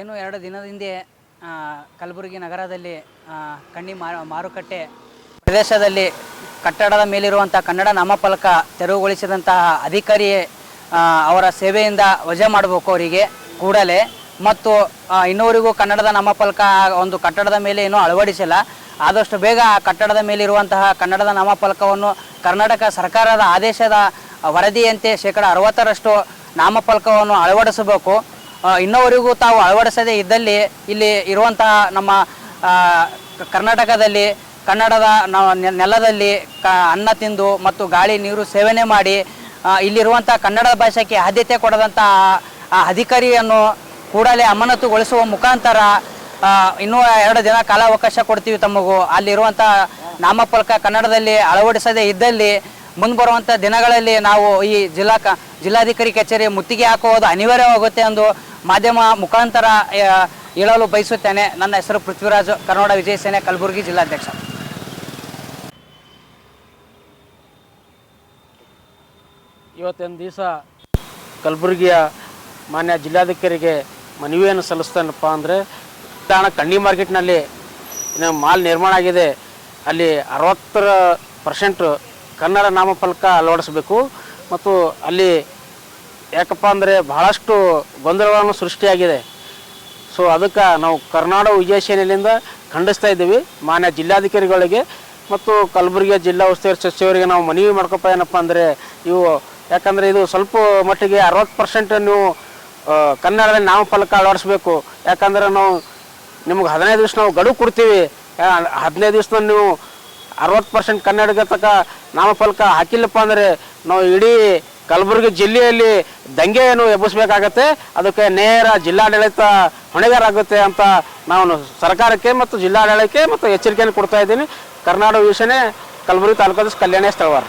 ಏನು ಎರಡು ದಿನದ ಹಿಂದೆ ಕಲಬುರಗಿ ನಗರದಲ್ಲಿ ಕಣ್ಣಿ ಮಾರುಕಟ್ಟೆ ಪ್ರದೇಶದಲ್ಲಿ ಕಟ್ಟಡದ ಮೇಲಿರುವಂಥ ಕನ್ನಡ ನಾಮಫಲಕ ತೆರವುಗೊಳಿಸಿದಂತಹ ಅಧಿಕಾರಿ ಅವರ ಸೇವೆಯಿಂದ ವಜಾ ಮಾಡಬೇಕು ಅವರಿಗೆ ಕೂಡಲೇ. ಮತ್ತು ಇನ್ನೂವರೆಗೂ ಕನ್ನಡದ ನಾಮಫಲಕ ಒಂದು ಕಟ್ಟಡದ ಮೇಲೆ ಏನೂ ಅಳವಡಿಸಿಲ್ಲ. ಆದಷ್ಟು ಬೇಗ ಆ ಕಟ್ಟಡದ ಮೇಲಿರುವಂತಹ ಕನ್ನಡದ ನಾಮಫಲಕವನ್ನು ಕರ್ನಾಟಕ ಸರ್ಕಾರದ ಆದೇಶದ ವರದಿಯಂತೆ ಶೇಕಡ ಅರವತ್ತರಷ್ಟು ನಾಮಫಲಕವನ್ನು ಅಳವಡಿಸಬೇಕು. ಇನ್ನೂವರೆಗೂ ತಾವು ಅಳವಡಿಸದೇ ಇದ್ದಲ್ಲಿ ಇಲ್ಲಿ ಇರುವಂತಹ ನಮ್ಮ ಕರ್ನಾಟಕದಲ್ಲಿ, ಕನ್ನಡದ ನೆಲದಲ್ಲಿ ಕ, ಅನ್ನ ತಿಂದು ಮತ್ತು ಗಾಳಿ ನೀರು ಸೇವನೆ ಮಾಡಿ ಇಲ್ಲಿರುವಂಥ ಕನ್ನಡ ಭಾಷೆಗೆ ಆದ್ಯತೆ ಕೊಡದಂಥ ಆ- ಅಧಿಕಾರಿಯನ್ನು ಕೂಡಲೇ ಅಮಾನತುಗೊಳಿಸುವ ಮುಖಾಂತರ ಇನ್ನೂ ಎರಡು ದಿನ ಕಾಲಾವಕಾಶ ಕೊಡ್ತೀವಿ ತಮಗೂ. ಅಲ್ಲಿರುವಂಥ ನಾಮಫಲಕ ಕನ್ನಡದಲ್ಲಿ ಅಳವಡಿಸದೇ ಇದ್ದಲ್ಲಿ ಮುಂದೆ ದಿನಗಳಲ್ಲಿ ನಾವು ಈ ಜಿಲ್ಲಾ ಜಿಲ್ಲಾಧಿಕಾರಿ ಕಚೇರಿ ಮುತ್ತಿಗೆ ಹಾಕುವುದು ಅನಿವಾರ್ಯವಾಗುತ್ತೆ ಎಂದು ಮಾಧ್ಯಮ ಮುಖಾಂತರ ಹೇಳಲು ಬಯಸುತ್ತೇನೆ. ನನ್ನ ಹೆಸರು ಪೃಥ್ವಿರಾಜ್. ಕನ್ನಡ ವಿಜಯ ಸೇನೆ, ಕಲಬುರಗಿ ಜಿಲ್ಲಾಧ್ಯಕ್ಷ. ಇವತ್ತಿನ ದಿವಸ ಕಲಬುರಗಿಯ ಮಾನ್ಯ ಜಿಲ್ಲಾಧಿಕಾರಿಗೆ ಮನವಿಯನ್ನು ಸಲ್ಲಿಸ್ತಾನಪ್ಪ ಅಂದರೆ, ತಾಣ ಕಣ್ಣಿ ಮಾರ್ಕೆಟ್ನಲ್ಲಿ ಇನ್ನು ಮಾಲ್ ನಿರ್ಮಾಣ ಆಗಿದೆ. ಅಲ್ಲಿ ಅರವತ್ತರ ಪರ್ಸೆಂಟ್ ಕನ್ನಡ ನಾಮಫಲಕ ಅಳವಡಿಸಬೇಕು. ಮತ್ತು ಅಲ್ಲಿ ಯಾಕಪ್ಪ ಅಂದರೆ ಬಹಳಷ್ಟು ಗೊಂದಲಗಳನ್ನು ಸೃಷ್ಟಿಯಾಗಿದೆ. ಸೊ ಅದಕ್ಕೆ ನಾವು ಕರ್ನಾಟಕ ವಿಜಯ ಸೇನೆಯಿಂದ ಖಂಡಿಸ್ತಾ ಇದ್ದೀವಿ. ಮಾನ್ಯ ಜಿಲ್ಲಾಧಿಕಾರಿಗಳಿಗೆ ಮತ್ತು ಕಲಬುರಗಿಯ ಜಿಲ್ಲಾ ಉಸ್ತುವಾರಿ ಸಚಿವರಿಗೆ ನಾವು ಮನವಿ ಮಾಡ್ಕೊಪ್ಪ ಏನಪ್ಪ ಅಂದರೆ ಇವು, ಯಾಕಂದರೆ ಇದು ಸ್ವಲ್ಪ ಮಟ್ಟಿಗೆ ಅರವತ್ತು ಪರ್ಸೆಂಟ್ ನೀವು ಕನ್ನಡದಲ್ಲಿ ನಾಮಫಲಕ ಅಳವಡಿಸ್ಬೇಕು. ಯಾಕಂದ್ರೆ ನಾವು ನಿಮ್ಗೆ ಹದಿನೈದು ದಿವಸ ನಾವು ಗಡುವು ಕೊಡ್ತೀವಿ. ಹದಿನೈದು ದಿವ್ಸ ನೀವು ಅರವತ್ತು ಪರ್ಸೆಂಟ್ ಕನ್ನಡಕ್ಕೆ ತಕ್ಕ ನಾಮಫಲಕ ಹಾಕಿಲ್ಲಪ್ಪ ಅಂದರೆ ನಾವು ಇಡೀ ಕಲಬುರಗಿ ಜಿಲ್ಲೆಯಲ್ಲಿ ದಂಗೆಯನ್ನು ಎಬ್ಬಿಸಬೇಕಾಗತ್ತೆ. ಅದಕ್ಕೆ ನೇರ ಜಿಲ್ಲಾಡಳಿತ ಹೊಣೆಗಾರಾಗುತ್ತೆ ಅಂತ ನಾನು ಸರ್ಕಾರಕ್ಕೆ ಮತ್ತು ಜಿಲ್ಲಾಡಳಿತಕ್ಕೆ ಮತ್ತು ಎಚ್ಚರಿಕೆಯನ್ನು ಕೊಡ್ತಾ ಇದ್ದೀನಿ. ಕರ್ನಾಟಕ ವಿಷಯನೇ ಕಲಬುರಗಿ ತಾಲೂಕಾದ ಕಲ್ಯಾಣ ಸ್ಥಳವಾರ.